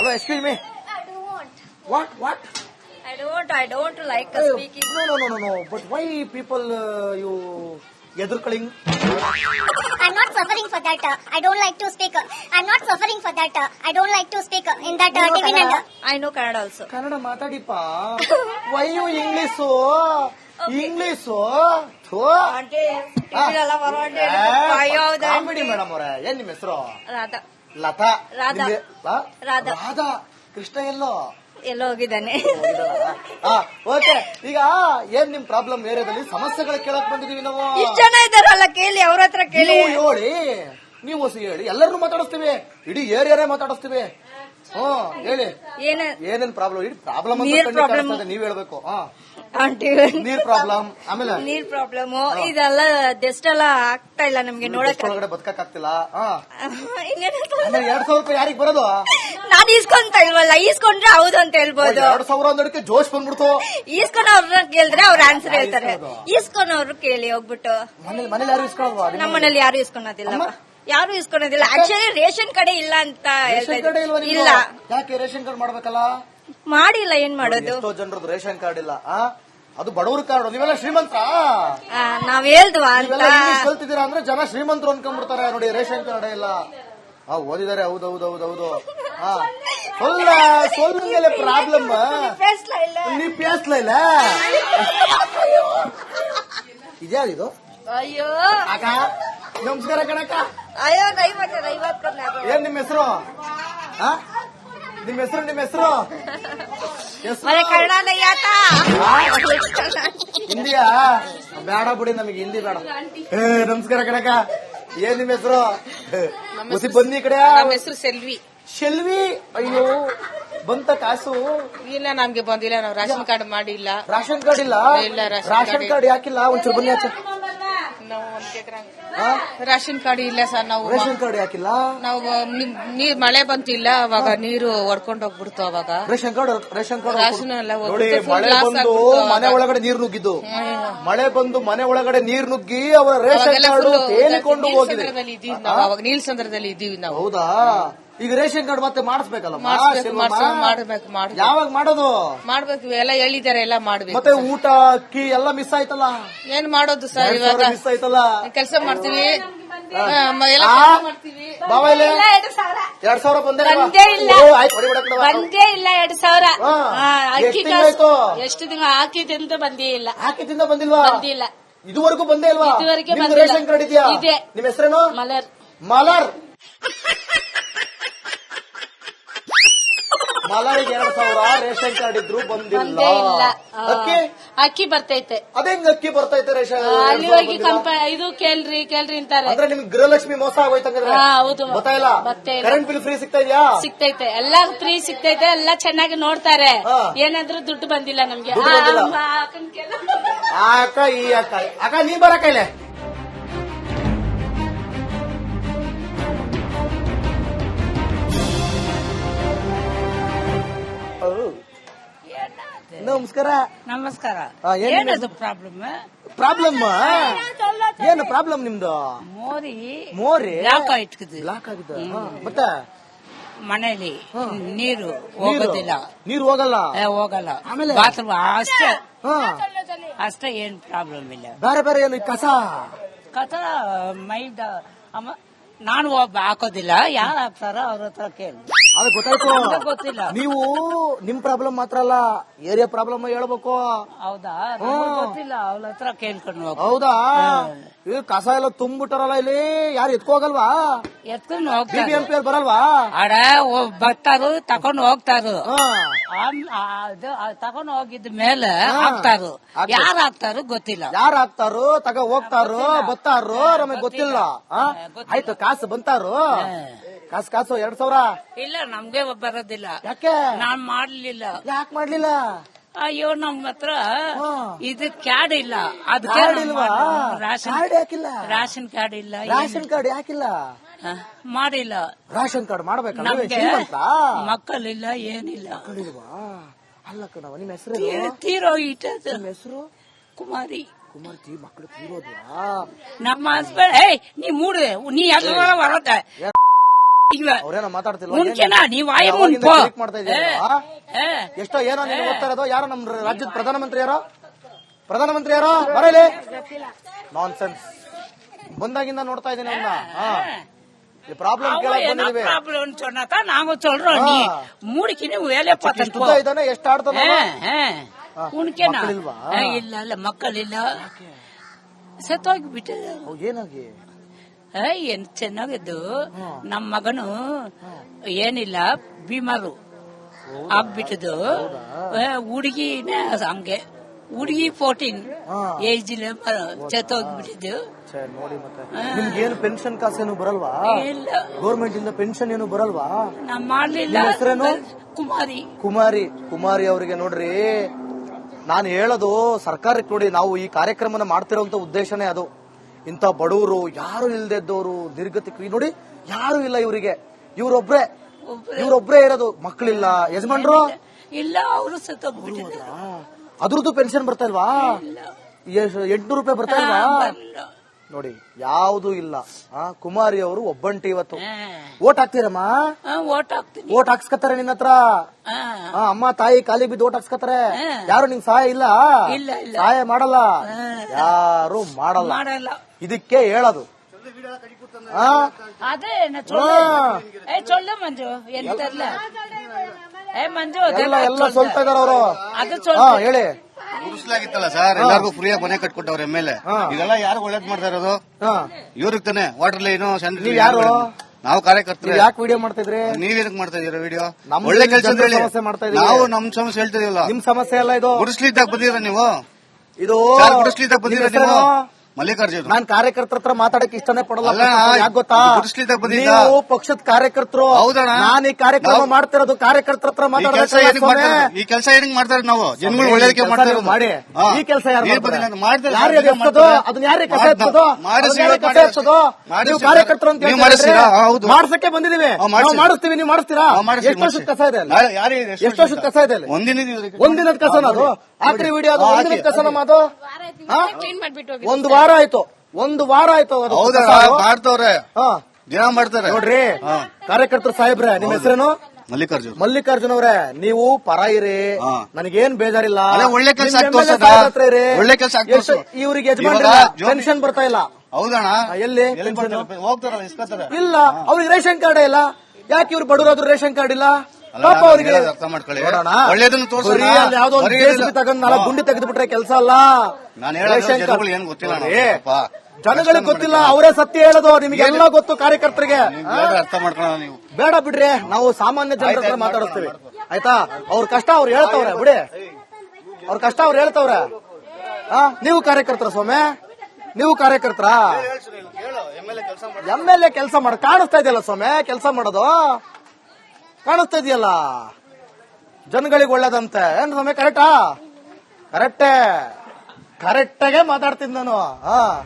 Hello excuse me. I don't want. What? What? I don't. I don't like uh, speaking. No, no, no, no, no. But why people uh, you? Yadurkaling. I'm not suffering for that. uh, I don't like to speak. uh, I'm not suffering for that. uh, I don't like to speak uh, in that uh, You know dividend. Kannada? I know Kannada also. Kannada ಮಾತಾಡಿಪ್ಪ why you English English comedy madam ಅವ್ರೆ ಏನ್ ನಿಮ್ಮ ಹೆಸರು ರಾಧಾ ಲತಾ ರಾಧಾ. ರಾಧಾ. ರಾಧಾ ಕೃಷ್ಣ ಎಲ್ಲೋ? ಎಲ್ಲೋ ಹೋಗಿದ್ದಾನೆ. Okay ಈಗ ಏನ್ ನಿಮ್ problem ಏರಿಯಾದಲ್ಲಿ? ಸಮಸ್ಯೆಗಳ ಕೇಳಕ್ ಬಂದಿದೀವಿ ನಾವು. ಇಷ್ಟ ಜನ ಇದಾರಲ್ಲ ಕೇಳಿ ಅವ್ರ ಹತ್ರ ಕೇಳಿ. ನೀವು ಹೇಳಿ ನೀವು ಹೊಸ ಹೇಳಿ ಎಲ್ಲರೂ ಮಾತಾಡಿಸ್ತೀವಿ. ಇಡೀ ಏರಿಯಾನೇ ಮಾತಾಡಿಸ್ತೀವಿ. ಹ್ಮ್ ಹೇಳಿ. ಏನ ಏನೇನ್ ಪ್ರಾಬ್ಲಮ್ ಇಡೀ ಪ್ರಾಬ್ಲಮ್ ಅಂತ. ನೀವ್ ಹೇಳ್ಬೇಕು. ಹಾ. ನೀರ್ ಪ್ರಾಬ್ಲಮ್ ಆಮೇಲೆ? ನೀರ್ ಪ್ರಾಬ್ಲಮ್ ಇದೆಲ್ಲ ಜಸ್ಟ್ ಎಲ್ಲ ಆಗ್ತಾ ಇಲ್ಲ ನಮ್ಗೆ ನೋಡಕ್ ಒಳಗಡೆ ಬದುಕಕ್ ಆಗ್ತಿಲ್ಲ ಎರಡ್ ಸಾವಿರ ರೂಪಾಯಿ ಯಾರಿಗ್ ಬರೋದು? ನಾನ್ ಈಸ್ಕೊಂತ ಇಲ್ವಲ್ಲ ಈಸ್ಕೊಂಡ್ರೆ ಹೌದು ಅಂತ ಹೇಳ್ಬೋದು. ಎರಡ್ ಸಾವಿರ ಅಂದಕ್ಕೆ ಜೋಶ್ ಬಂದ್ಬಿಡ್ತು. ಈಸ್ಕೊಂಡ್ ಅವ್ರನ್ನ ಕೇಳಿದ್ರೆ ಅವ್ರ ಆನ್ಸರ್ ಹೇಳ್ತಾರೆ. ಈಸ್ಕೊಂಡವ್ರು ಕೇಳಿ ಹೋಗ್ಬಿಟ್ಟು. ಮನೇಲಿ ಯಾರು ಇಸ್ಕೊಳಲ್ವಾ ನಿಮ್ಮ ಮನೇಲಿ ಯಾರು ಇಸ್ಕೊಳೋದಿಲ್ಲ ಯಾರು ಇಸ್ಕೊಳೋದಿಲ್ಲ ಆಕ್ಚುಲಿ ರೇಷನ್ ಕಡೆ ಇಲ್ಲ ಅಂತ ಹೇಳ್ತಾ? ಇಲ್ಲ. ಯಾಕೆ ರೇಷನ್ ಕಾರ್ಡ್ ಮಾಡ್ಬೇಕಲ್ಲ? ಮಾಡಿಲ್ಲ ಏನ್ ಮಾಡೋದು? ಎಷ್ಟೋ ಜನರದ್ದು ರೇಷನ್ ಕಾರ್ಡ್ ಇಲ್ಲ. ಆ? ಅದು ಬಡವ್ರ ಕಾರ್ಡ್ ನೀವೆಲ್ಲ ಶ್ರೀಮಂತ ಆ, ನಾವ್ ಹೇಳ್ದ್ವಾ ಅಂತ? ಕಲ್ತಿದ್ದೀರಾ ಅಂದ್ರೆ ಜನ ಶ್ರೀಮಂತರು ಅನ್ಕೊಂಡ್ಬಿಡ್ತಾರೆ ನೋಡಿ ರೇಷನ್ ಕಾರ್ಡ್ ಇಲ್ಲ ಆ ಓದಿದ್ದಾರೆ ಹೌದು ಹೌದು ಹೌದು ಹೌದು. ಹಾ ಸೊಲ್ಲ ಸೊಲ್ಲ ಪ್ರಾಬ್ಲಮ್ ನೀವು ಪೇಸ್ಲ ಇಲ್ಲ? ಇದು? ಅಯ್ಯೋ. ಅಕ್ಕ ನಮಸ್ಕಾರ ಕಣಕ್ಕ. ಅಯ್ಯೋ ಐವತ್ತು ಐವತ್ತು ಏನ್ ನಿಮ್ಮ ಹೆಸರು? ಆ? ನಿಮ್ಮ ಹೆಸರು ನಿಮ್ಮ ಹೆಸರು? ಹಿಂದಿಯಾ? ಬೇಡ ಬಿಡಿ ನಮಗೆ ಹಿಂದಿ ಬೇಡ. ನಮಸ್ಕಾರ ಕಡಕ ಏನ್ ನಿಮ್ಮ ಹೆಸರು? ಹುಸಿ ಬನ್ನಿ ಈ ಕಡೆ. ನಮ್ಮ ಹೆಸರು ಸೆಲ್ವಿ. ಶೆಲ್ವಿ ಅಯ್ಯೋ ಬಂತ ಕಾಸು? ಇಲ್ಲ ನಮ್ಗೆ ಬಂದಿಲ್ಲ. ನಾವು ರೇಷನ್ ಕಾರ್ಡ್ ಮಾಡಿಲ್ಲ. ರಾಷನ್ ಕಾರ್ಡ್ ಇಲ್ಲ? ಇಲ್ಲ, ರೇಷನ್ ಕಾರ್ಡ್ ಯಾಕಿಲ್ಲ? ಒಂಚೂರು ಬನ್ನಿ ಆಚೆ. ನಾವು ಒಂದ್ ಎಕ್ರೆ ರೇಷನ್ ಕಾರ್ಡ್ ಇಲ್ಲ ಸರ್ ನಾವು ರೇಷನ್ ಕಾರ್ಡ್ ಯಾಕಿಲ್ಲ? ನಾವು ನಿಮ್- ನೀರ್ ಮಳೆ ಬಂತಿಲ್ಲ ಅವಾಗ ನೀರು ಹೊಡ್ಕೊಂಡ್ ಹೋಗ್ಬಿಡ್ತು ಅವಾಗ. Ration card ration card ration ಎಲ್ಲ ನೋಡಿ ಹೋಗ್ಬಿಟ್ಟು full ಮಳೆ loss ಬಂದು ಆಗ್ಬಿಡ್ತು ಮನೆ ಒಳಗಡೆ ನೀರ್ ನುಗ್ಗಿದ್ದು. ಮಳೆ ಬಂದು ಮನೆ ಒಳಗಡೆ ನೀರ್ ನುಗ್ಗಿ ಅವರ ರೇಷನ್ ಅವಾಗೆಲ್ಲ ಕಾರ್ಡ್ full ತೇಲಿಕೊಂಡು ಹೋಗಿದೆ. ಇದೀವಿ ನಾವು ಅವಾಗ ನೀಲ್ಸಂದ್ರದಲ್ಲಿ ಇದೀವಿ ನಾವು. ಹೌದಾ? ಈಗ ರೇಷನ್ ಕಾರ್ಡ್ ಮತ್ತೆ ಮಾಡಿಸ್ಬೇಕಲ್ಲ ಮಾಡಿಸ್ಬೇಕು ಮಾಡಿಸ್ಬೇಕು ಮಾಡ್ಬೇಕು ಮಾಡ್ಬೇಕು. ಯಾವಾಗ ಮಾಡೋದು? ಮಾಡ್ಬೇಕು ಎಲ್ಲ ಹೇಳಿದಾರೆ ಎಲ್ಲ ಮಾಡ್ಬೇಕು ಮತ್ತೆ ಊಟ ಅಕ್ಕಿ ಎಲ್ಲ ಮಿಸ್ ಆಯ್ತಲ್ಲ? ಏನ್ ಮಾಡೋದು ಸರ್ ಇವಾಗ? ಮಿಸ್ ಆಯ್ತಲ್ಲ? ಕೆಲಸ ಮಾಡ್ತೀವಿ. ದಿನ ಇಲ್ಲಿ. ಎರಡ್ ಸಾವಿರ. ಬಂದೇ ಇಲ್ಲ. ಬಂದೇ ಇಲ್ಲ ಎರಡ್ ಅಕ್ಕಿ ಎಷ್ಟ್? ಎಷ್ಟು ತಿಂಗಳು? ಹಾಕಿದಂತ ಬಂದೇ ಇಲ್ಲ. ಹಾಕಿದ್ದಿಂದ ಬಂದಿಲ್ವಾ? ಬಂದಿಲ್ಲ ಇದುವರೆಗೂ ಬಂದೇ ಇಲ್ವಾ. ರೇಷನ್ ಕಾರ್ಡ್ ಇದೆಯಾ? ಇದೆ. ನಿಮ್ ಹೆಸರೇನು? ಮಲರ್. ಮಲರ್. ಮಲರಿಗೆ ಎರಡ್ ಸಾವಿರ ರೇಷನ್ ಕಾರ್ಡ್ ಇದ್ರು ಬಂದಿಲ್ಲ. ಬಂದೇ ಇಲ್ಲ. ಆ, ಅಕ್ಕಿ? ಅಕ್ಕಿ ಬರ್ತೈತೆ. ಅದೇಂಗ್ ಅಕ್ಕಿ ಬರ್ತೈತೆ ರೇಷನ್ ಅಲ್ಲಿ ಹೋಗಿ ಕಂಪ ಇದು ಕೇಳ್ರಿ ಕೇಳ್ರಿ ಅಂತಾರೆ. ಅಂದ್ರೆ ನಿಮ್ಗೆ ಗೃಹಲಕ್ಷ್ಮಿ ಮೋಸ ಆಗೋಯ್ತಂದ್ರೆ ಹಾ, ಹೌದು. ಗೊತ್ತಾಯಿಲ್ಲ ಗೊತ್ತೇ ಇಲ್ಲ. ಕರೆಂಟ್ ಬಿಲ್ ಫ್ರೀ ಸಿಗ್ತಾ ಇದೆಯಾ? ಸಿಗ್ತೈತೆ. ಎಲ್ಲ ಫ್ರೀ ಸಿಗ್ತೈತೆ ಎಲ್ಲ ಚೆನ್ನಾಗಿ ನೋಡ್ತಾರೆ. ಹಾ. ಏನಾದ್ರೂ ದುಡ್ಡು ಬಂದಿಲ್ಲ ನಮ್ಗೆ. ದುಡ್ಡು ಆ, ಬಂದಿಲ್ಲ. ಆ, ಅಕ್ಕನ್ ಆ ಅಕ್ಕ ಈ ಅಕ್ಕ. ಅಕ್ಕ ನೀ ಬರಕ್ಕ ಇಲ್ಲೇ ನಮಸ್ಕಾರ. ನಮಸ್ಕಾರ. ಏನದು ಪ್ರಾಬ್ಲಮ್ ಪ್ರಾಬ್ಲಮ್ ಏನು ಪ್ರಾಬ್ಲಮ್ ನಿಮ್ದು? ಮೋರಿ. ಮೋರಿ? ಲಾಕ್ ಇಟ್ಕಿದ್ವಿ ಲಾಕ್ ಆಗಿದೆ ಮತ್ತೆ? ಮನೇಲಿ ನೀರು ಹೋಗೋದಿಲ್ಲ. ನೀರು ಹೋಗಲ್ಲ? ಹೋಗಲ್ಲ. ಆಮೇಲೆ? ಬಾತ್ರೂಮ್ ಅಷ್ಟೇ. ಅಷ್ಟೇ ಏನ್ ಪ್ರಾಬ್ಲಮ್ ಇಲ್ಲ. ಬೇರೆ ಬೇರೆ ಏನು ಕಸ? ಕಸ ಮೈದ ನಾನು ಹಾಕೋದಿಲ್ಲ. ಯಾರು ಹಾಕ್ತಾರೋ ಅವ್ರ ಹತ್ರ ಕೇಳಿ. ಅದು ಗೊತ್ತಾಯ್ತು. ಗೊತ್ತಿಲ್ಲ. ನೀವು ನಿಮ್ ಪ್ರಾಬ್ಲಮ್ ಮಾತ್ರ ಅಲ್ಲ ಏರಿಯಾ ಪ್ರಾಬ್ಲಮ್ ಹೇಳ್ಬೇಕು. ಹೌದಾ? ಇದು ಗೊತ್ತಿಲ್ಲ ಹತ್ರ ಕೇಳ್ಕೊಂಡು ಹೋಗ ಹೌದಾ? ಈ ಕಸ ಎಲ್ಲ ತುಂಬಿಟ್ಟಾರಲ್ಲ ಇಲ್ಲಿ ಯಾರು ಎತ್ಕೋಗಲ್ವಾ ಎತ್ಕೊಂಡು ಬಿಬಿಎಂಪಿ ಬರಲ್ವಾ? ಆಡ ಬರ್ತಾರು ತಕೊಂಡು ಹೋಗ್ತಾರು. ಆಮ್- ಆ, ಅದು ತಕೊಂಡು ಹೋಗಿದ ಮೇಲೆ ಹಾಕ್ತಾರು. ಹಾಕ್ತಾರೆ. ಯಾರು ಹಾಕ್ತಾರು ಗೊತ್ತಿಲ್ಲ. ಯಾರು ಹಾಕ್ತಾರೋ ತಗೋ ಹೋಗ್ತಾರೋ ಬತ್ತಾರೋ ನಮಗೆ ಗೊತ್ತಿಲ್ಲ. ಆ? ಆಯ್ತು ಕಾಸು ಬಂತಾರು? ಕಾಸು ಕಾಸು ಎರಡ್ ಸಾವಿರ. ಇಲ್ಲ ನಮ್ಗೆ ಬರೋದಿಲ್ಲ. ಯಾಕೆ? ನಾನ್ ಮಾಡ್ಲಿಲ್ಲ. ಯಾಕೆ ಮಾಡ್ಲಿಲ್ಲ? ಅಯ್ಯೋ ನಮ್ ಹತ್ರ. ಇದು ಕ್ಯಾಡ್ ಇಲ್ಲ. ಅದಕ್ಕೆ ಇಲ್ವಾ? ಕಾರ್ಡ್ ಯಾಕಿಲ್ಲ? ರಾಷನ್ ಕಾರ್ಡ್ ಇಲ್ಲ. ರಾಷನ್ ಕಾರ್ಡ್ ಯಾಕಿಲ್ಲ? ಮಾಡಿಲ್ಲ. ರಾಶನ್ ಕಾರ್ಡ್ ಮಾಡ್ಬೇಕು ನಮ್ಗೆ ಶ್ರೀಮಂತ? ಮಕ್ಕಳಿಲ್ಲ ಏನಿಲ್ಲ. ಮಕ್ಕಳಿಲ್ವಾ? ಅಲ್ಲಕ್ಕ ನಾವು ನಿಮ್ಮ ಹೆಸರು ತೀರೋ ಇಟ್ಟ ಹೆಸರು? ಕುಮಾರಿ. ಕುಮಾರ್ತಿ ಮಕ್ಕಳು ತೀರೋದ್ವಾ? ನಮ್ಮ ಹಸ್ಬೆಂಡ್ ಏಯ್ ನೀ ಮೂಡ್ದೆ ನೀ ಎಲ್ಲ ಬರತ್ತೆ ಎಷ್ಟೋ ಏನೋ ನೀನು ಓದ್ತಾ ಇರೋದು ಯಾರೋ ನಮ್ ರಾಜ್ಯದ ಪ್ರಧಾನಮಂತ್ರಿ ಯಾರೋ ಪ್ರಧಾನಮಂತ್ರಿ ಯಾರೋ ಬರಲಿ ನಾನ್ ಸೆನ್ಸ್ ಬಂದಾಗಿಂದ ನೋಡ್ತಾ ಇದೀನಿ ಅವ್ನ ಈ ಪ್ರಾಬ್ಲಮ್ ಕೇಳಕ್ ಬಂದಿದೀವಿ ப்ராப்ளம் சொன்னாக்கா நாங்க சொல்றோம் நீ மூடிக்கு நீ வேலையை பார்த்துட்டு போ ಇಷ್ಟುದ್ದ ಇದ್ದಾನೆ ಎಷ್ಟು ಆಡ್ತಾನೆ ಉನ್ಕೇನಾ ಮಕ್ಕಳಿಲ್ವಾ? ಇಲ್ಲ ಇಲ್ಲ ಮಕ್ಕಳಿಲ್ಲ ಸತ್ತೋಗಿ ಬಿಟ್ಟಿದೆ ಏನಾಗಿ ಏನ್ ಚೆನ್ನಾಗಿದ್ದು? ನಮ್ಮ ಮಗನು ಏನಿಲ್ಲ ಬಿಮಾರು ಆಗ್ಬಿಟ್ಟದು ಹುಡುಗಿನ ಹಂಗೆ. ಹುಡುಗಿ ಫೋರ್ಟೀನ್ ಏಜ್ ಮತ್ತೆ. ನಿಮ್ಗೇನು ಪೆನ್ಷನ್ ಕಾಸೇನು ಬರಲ್ವಾ? ಇಲ್ಲ. ಗೌರ್ಮೆಂಟ್ ಇಂದ ಪೆನ್ಷನ್ ಏನು ಬರಲ್ವಾ? ನಾ ಮಾಡ್ಲಿಲ್ಲ? ಕುಮಾರಿ. ಕುಮಾರಿ. ಕುಮಾರಿ ಅವರಿಗೆ ನೋಡ್ರಿ ನಾನು ಹೇಳೋದು ಸರ್ಕಾರಕ್ಕೆ ನೋಡಿ ನಾವು ಈ ಕಾರ್ಯಕ್ರಮನ ಮಾಡ್ತಿರೋಂತ ಉದ್ದೇಶನೇ ಅದು. ಇಂಥ ಬಡವರು ಯಾರು ಇಲ್ದಿದ್ದವರು ನಿರ್ಗತಿ ನೋಡಿ ಯಾರು ಇಲ್ಲ ಇವರಿಗೆ. ಇವರೊಬ್ರೆ ಇವರೊಬ್ರೆ ಇರೋದು ಮಕ್ಕಳಿಲ್ಲ ಯಜಮಾನ್ರು? ಇಲ್ಲ ಅವರು ಸತ ಅದ್ರದ್ದು ಪೆನ್ಷನ್ ಬರ್ತಾ ಇಲ್ವಾ? ಎಂಟ್ನೂರು ರೂಪಾಯಿ ಬರ್ತಾ ಇಲ್ವಾ? ನೋಡಿ ಯಾವುದು ಇಲ್ಲ. ಆ ಕುಮಾರಿ ಅವರು ಒಬ್ಬಂಟಿ ಇವತ್ತು. ಓಟ್ ಹಾಕ್ತೀರಮ್ಮ? ಓಟ್ ಹಾಕ್ತೀನಿ. ಓಟ್ ಹಾಕ್ಸ್ಕತ್ತಾರೆ ನಿನ್ನ ಹತ್ರ? ಆ, ಅಮ್ಮ ತಾಯಿ ಕಾಲಿ ಬಿದ್ದು ಓಟ್ ಹಾಕ್ಸ್ಕತ್ತಾರೆ? ಯಾರು ನಿಂಗ್ ಸಹಾಯ ಇಲ್ಲ? ಇಲ್ಲ, ಇಲ್ಲ. ಸಹಾಯ ಮಾಡಲ್ಲ? ಯಾರು ಮಾಡಲ್ಲ. ಮಾಡಲ್ಲ. ಇದಕ್ಕೆ ಹೇಳೋದು. ಆ, ಅದೇ ನಾ ಚೊಳ್ಳೆ ಏ ಚೊಳ್ಳೆ ಮಂಜು ಎಂತಲ್ಲ? ಏ ಮಂಜು ಎಲ್ಲ ಎಲ್ಲ ಇದಾರ ಅವರು ಅದು ಹಾ ಹೇಳಿ. ಉರುಸ್ಲಾಗಿತ್ತಲ್ಲ ಸರ್? ಎಲ್ಲಾರ್ಗು ಫ್ರೀಯಾಗಿ ಮನೆ ಕಟ್ಕೊಟ್ಟವ್ರೆ ಎಂ ಎಲ್ ಎ. ಇದೆಲ್ಲ ಯಾರು ಒಳ್ಳೇದ್ ಮಾಡ್ತಾ ಇರೋದು? ಇವ್ರಿಗೆ ತಾನೆ. ವಾಟರ್ ಲೈನು ಯಾರು? ನಾವು ಕಾರ್ಯಕರ್ತರು. ಯಾಕೆ ವಿಡಿಯೋ ಮಾಡ್ತಾ ಇದ್ರಿ? ನೀವ್ ಏನಕ್ಕೆ ಮಾಡ್ತಾ ಇದೀರ ವಿಡಿಯೋ ಒಳ್ಳೆ ಕೆಲಸ ಸಮಸ್ಯೆ ಮಾಡ್ತಾ ಇದೀವಿ. ನಾವು ನಮ್ ಸಮಸ್ಯೆ ಹೇಳ್ತಿದೀವಲ್ಲ ನಿಮ್ ಸಮಸ್ಯೆ ಅಲ್ಲ ಇದು. ಗುಡಿಸ್ಲಿದ್ದಾಗ ಬಂದಿರ ನೀವು? ಇದು ಗುಡಿಸ್ಲಿದ್ದಾಗ ಬಂದಿರ ನೀವು? ಮಲ್ಲಿಕಾರ್ಜುನ್ ನಾನ್ ಕಾರ್ಯಕರ್ತರ ಹತ್ರ ಮಾತಾಡಕ್ಕೆ ಇಷ್ಟನೇ ಪಡಲ್ಲ ಯಾಕೆ ಗೊತ್ತಾ? ನೀವು ಪಕ್ಷದ ಕಾರ್ಯಕರ್ತರು. ಹೌದಣ್ಣ. ನಾನು ಈ ಕಾರ್ಯಕ್ರಮ ಮಾಡ್ತಿರೋದು ಕಾರ್ಯಕರ್ತರ ಹತ್ರ ಈ ಕೆಲಸ ಮಾತಾಡೋದಕ್ಕೆ ಮಾಡ್ತಾರೆ? ಈ ಕೆಲಸ ಏನಕ್ಕೆ ಮಾಡ್ತಾರೆ ನಾವು? ಜನಗಳು ಒಳ್ಳೇದಕ್ಕೆ ಮಾಡ್ತಾರೆ ಮಾಡಿ. ಈ ಕೆಲಸ ಯಾರು ಮಾಡ್ತಾರೆ? ಯಾರು ಎತ್ತೋದು. ಅದನ್ನ ಯಾರೇ ಕಸ ಅದನ್ನ ಕಸ. ನೀವು ಕಾರ್ಯಕರ್ತರು ಅಂತ. ಮಾಡ್ಸಕ್ಕೆ ಬಂದಿದೀವಿ. ನಾವು ಮಾಡಿಸ್ತೀವಿ ನೀವು ಮಾಡಿಸ್ತೀರಾ? ಎಷ್ಟು ವರ್ಷದ ಕಸ ಇದೆ ಎಷ್ಟು ವರ್ಷದ ಕಸ ಇದೆ ಒಂದಿನದ ಕಸನ ಅದು. ಆಕ್ರಿ ವಿಡಿಯೋ ಅದು ಒಂದಿನದ ಕಸನ ಅದು? ಒಂದು ವಾರ ಆಯ್ತು. ಒಂದು ವಾರ ಆಯ್ತು ಅದು ಹೌದಾ. ಮಾಡ್ತವ್ರೆ ಹಾ. ದಿನ ಮಾಡ್ತಾರೆ. ನೋಡ್ರಿ ಕಾರ್ಯಕರ್ತರು ಸಾಹೇಬ್ರೆ ನಿಮ್ ಹೆಸರೇನು? ಮಲ್ಲಿಕಾರ್ಜುನ್. ಮಲ್ಲಿಕಾರ್ಜುನ್ ಅವ್ರೆ ನೀವು ಪರ ಇರಿ. ಹಾ. ನನಗೇನ್ ಬೇಜಾರಿಲ್ಲ. ಅದೇ ಒಳ್ಳೆ ಕೆಲ್ಸ ನಿಮ್ ಆಗ್ತಾ MLA ಸಾಹೇಬ್ರ ಹತ್ರ ಇರಿ. ಒಳ್ಳೆ ಕೆಲಸ ಆಗ್ತಾ ಎಷ್ಟು- ಹೋಗ್ತದ? ಇವ್ರಿಗೆ ಯಜಮಾನ್ರಿಲ್ಲ ಇವಾಗ ಜೋಡಿ- ಪೆನ್ಷನ್ ಬರ್ತಾ ಇಲ್ಲ. ಹೌದಣ್ಣ. ಆ, ಎಲ್ಲಿ? ಹೋಗ್ತಾರಲ್ಲ ಇಸ್ಕೊತಾರೆ. ಇಲ್ಲ ಅವ್ರಿಗೆ ರೇಷನ್ ಕಾರ್ಡ್ ಇಲ್ಲ. ಯಾಕೆ ಇವ್ರು ಬಡವರಾದ್ರು ರೇಷನ್ ಕಾರ್ಡ್ ಇಲ್ಲ? ಪಾಪ ಅವರಿಗೆ ಅರ್ಥ ಮಾಡ್ಕೊಳ್ಳಿ. ಒಳ್ಳೇದನ್ನ ಯಾವ್ದೋ ಒಂದು ಕೇಸ್. ತಗೊಂಡ್ ನಾಲ್ಕು ಗುಂಡಿ ತೆಗೆದು ಬಿಟ್ರೆ ಕೆಲಸ ಅಲ್ಲ? ನಾನು. ಜನಗಳಿಗೆ ಏನ್ ಗೊತ್ತಿಲ್ಲ ಜನಗಳಿಗೆ ಗೊತ್ತಿಲ್ಲ ಅವರೇ ಸತ್ಯ ಹೇಳೋದು ನಿಮ್ಗೆಲ್ಲ ಗೊತ್ತು ಕಾರ್ಯಕರ್ತರಿಗೆ. ಅರ್ಥ ಮಾಡ್ಕೊಳ್ಳೋಣ ನೀವು. ಬೇಡ ಬಿಡ್ರಿ ನಾವು ಸಾಮಾನ್ಯ ಜನರ ಹತ್ರ ಮಾತಾಡಿಸ್ತೀವಿ. ಆಯ್ತಾ? ಅವ್ರ ಕಷ್ಟ ಅವ್ರು ಹೇಳ್ತವ್ರೆ ಬಿಡಿ. ಅವ್ರ ಕಷ್ಟ ಅವ್ರು ಹೇಳ್ತವ್ರೆ. ನೀವು ಕಾರ್ಯಕರ್ತರ ಸ್ವಾಮಿ. ನೀವು ಕಾರ್ಯಕರ್ತರ. ಎಂ ಎಲ್ ಎ ಕೆಲಸ ಮಾಡ. ಕಾಣಿಸ್ತಾ ಇದೆಯಲ್ಲ ಸ್ವಾಮಿ ಕೆಲಸ ಮಾಡೋದು? ಕಾಣಿಸ್ತಾ ಇದೆಯಲ್ಲ ಜನಗಳಿಗೆ ಒಳ್ಳೇದಂತೆ. ಏನ್ ಸ್ವಾಮಿ ಕರೆಕ್ಟಾ? ಕರೆಕ್ಟೇ. ಕರೆಕ್ಟಾಗೆ ಮಾತಾಡ್ತೀನಿ ನಾನು. ಹಾ.